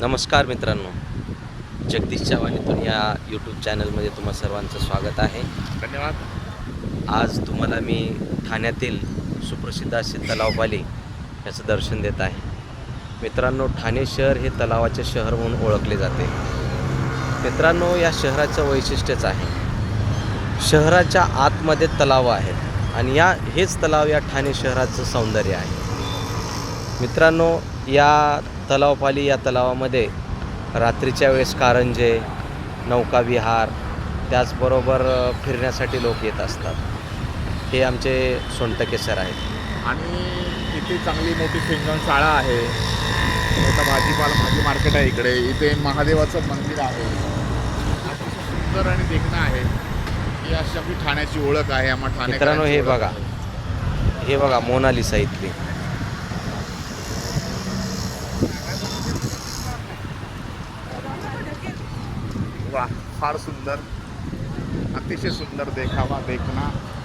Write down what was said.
नमस्कार मित्रांनो. जगदीश चव्हाणीतून या यूट्यूब चॅनलमध्ये तुम्हा सर्वांचं स्वागत आहे. धन्यवाद. आज तुम्हाला मी ठाण्यातील सुप्रसिद्ध असे तलावपाली याचं दर्शन देत आहे. मित्रांनो ठाणे शहर हे तलावाचे शहर म्हणून ओळखले जाते. मित्रांनो या शहराचं वैशिष्ट्यच आहे. शहराच्या आतमध्ये तलाव आहेत आणि या हेच तलाव या ठाणे शहराचं सौंदर्य आहे. मित्रांनो या तलावपाली या तलावामध्ये रात्रीच्या वेळेस कारंजे नौकाविहार त्याचबरोबर फिरण्यासाठी लोक येत असतात. हे आमचे सोनटके सर आहेत. आणि इथे चांगली मोठी सिंगण शाळा आहे. मोठा भाजीपाला भाजी मार्केट आहे इकडे. इथे महादेवाचं मंदिर आहे. अतिशय सुंदर आणि देखणं आहे. ही अशी आपली ठाण्याची ओळख आहे. आम्हा ठाणे मित्रांनो, हे बघा. हे बघा मोनालिसा इथली. वा फार सुंदर. अतिशय सुंदर देखावा देखना